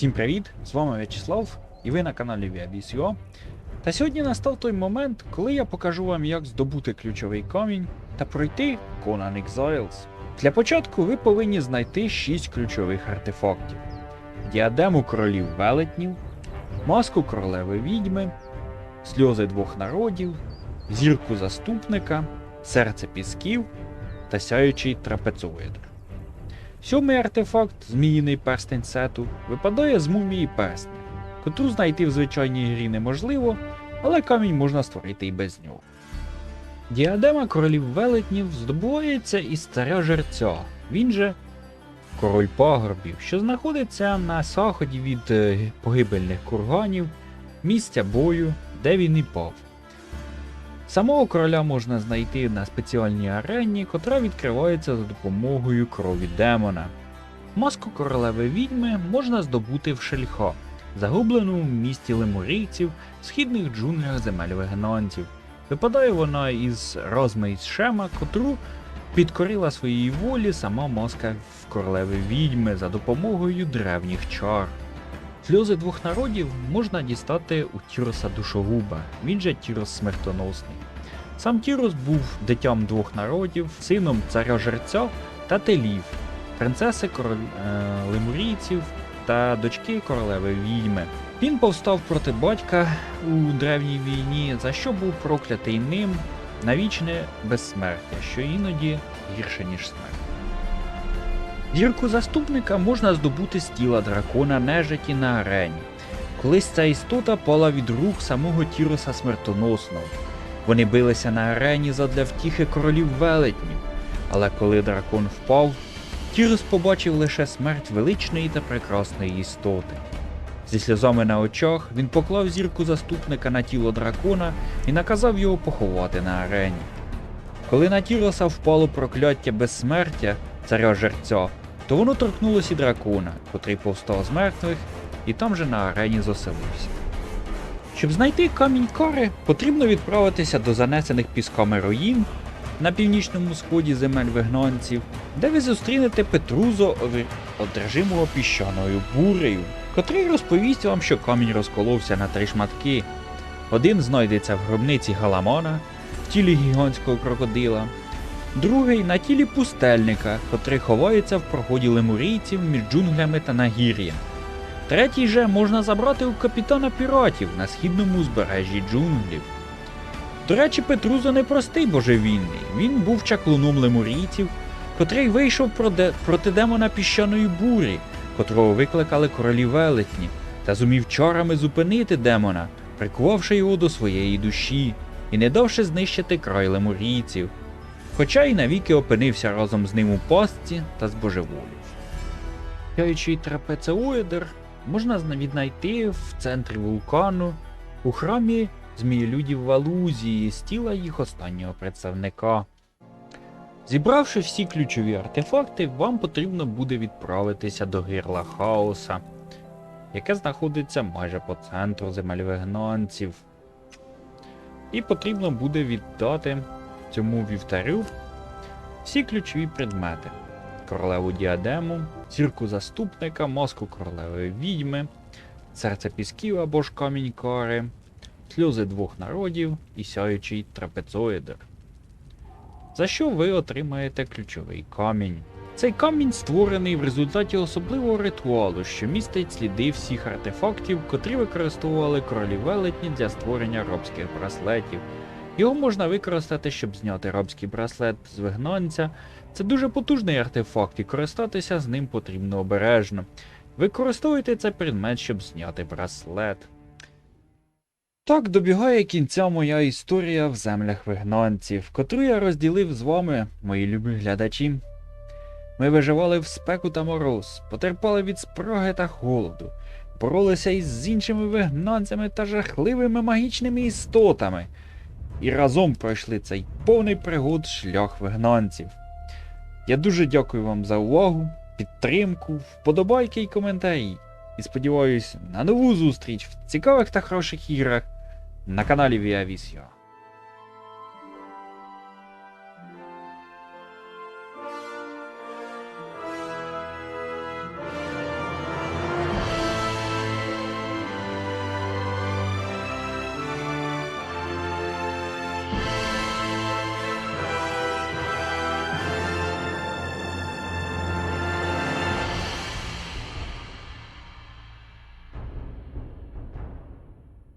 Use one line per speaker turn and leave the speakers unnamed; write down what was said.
Всім привіт! З вами В'ячеслав і ви на каналі Viabis.ua. Та сьогодні настав той момент, коли я покажу вам, як здобути ключовий камінь та пройти Conan Exiles. Для початку ви повинні знайти 6 ключових артефактів: діадему королів велетнів, маску королеви відьми, сльози двох народів, зірку заступника, серце пісків та сяючий трапецоїд. Сьомий артефакт, зміїний перстень сету, випадає з мумії перстня, котру знайти в звичайній грі неможливо, але камінь можна створити і без нього. Діадема королів велетнів здобувається із царя жерця, він же король пагорбів, що знаходиться на заході від е, погибельних курганів, місця бою, де він і пав. Самого короля можна знайти на спеціальній арені, котра відкривається за допомогою крові демона. Маску королеви відьми можна здобути в шельхо, загубленому в місті лемурійців в східних джунглях земель вегенонців. Випадає вона із розми із шема, котру підкорила своїй волі сама маска в королеви відьми за допомогою древніх чар. Сльози двох народів можна дістати у Тіроса Душогуба, він же Тірос Смертоносний. Сам Тірос був дитям двох народів, сином царя жерця та телів, принцеси король... е... та дочки королеви відьми. Він повстав проти батька у древній війні, за що був проклятий ним на вічне безсмертя, що іноді гірше, ніж смерть. Зірку заступника можна здобути з тіла дракона нежиті на арені. Колись ця істота пала від рук самого Тіроса смертоносного. Вони билися на арені задля втіхи королів велетнів, але коли дракон впав, Тірос побачив лише смерть величної та прекрасної істоти. Зі сльозами на очах він поклав зірку заступника на тіло дракона і наказав його поховати на арені. Коли на Тіроса впало прокляття безсмертя, царя жерця, то воно торкнулося і дракона, котрий повстав з мертвих і там же на арені заселився. Щоб знайти камінь кари, потрібно відправитися до занесених пісками руїн на північному сході земель вигнанців, де ви зустрінете Петрузо, одержимого піщаною бурею, котрий розповість вам, що камінь розколовся на три шматки. Один знайдеться в гробниці Галамона в тілі гігантського крокодила, другий на тілі пустельника, котрий ховається в проході лемурійців між джунглями та нагір'ям. Третій же можна забрати у капітана піратів на східному узбережжі джунглів. До речі, Петрузо не простий божевільний, він був чаклуном лемурійців, котрий вийшов проти демона піщаної бурі, котрого викликали королі велетні, та зумів чарами зупинити демона, прикувавши його до своєї душі і не давши знищити край лемурійців, хоча й навіки опинився разом з ним у пастці та збожеволів. Сяючий трапецеоїдер можна віднайти в центрі вулкану у храмі змієлюдів в Алузії з тіла їх останнього представника. Зібравши всі ключові артефакти, вам потрібно буде відправитися до гирла хаоса, яке знаходиться майже по центру земель вигнанців. І потрібно буде віддати цьому вівтарю всі ключові предмети: королеву діадему, зірку заступника, маску королеви відьми, серце пісків або ж камінь кари, сльози двох народів і сяючий трапецоїдер. За що ви отримаєте ключовий камінь? Цей камінь створений в результаті особливого ритуалу, що містить сліди всіх артефактів, котрі використовували королі велетні для створення робських браслетів. Його можна використати, щоб зняти рабський браслет з вигнанця. Це дуже потужний артефакт, і користатися з ним потрібно обережно. Використовуйте цей предмет, щоб зняти браслет. Так добігає кінця моя історія в землях вигнанців, котру я розділив з вами, мої любі глядачі. Ми виживали в спеку та мороз, потерпали від спраги та холоду, боролися із іншими вигнанцями та жахливими магічними істотами, і разом пройшли цей повний пригод шлях вигнанців. Я дуже дякую вам за увагу, підтримку, вподобайки і коментарі. І сподіваюся на нову зустріч в цікавих та хороших іграх на каналі Viavisio.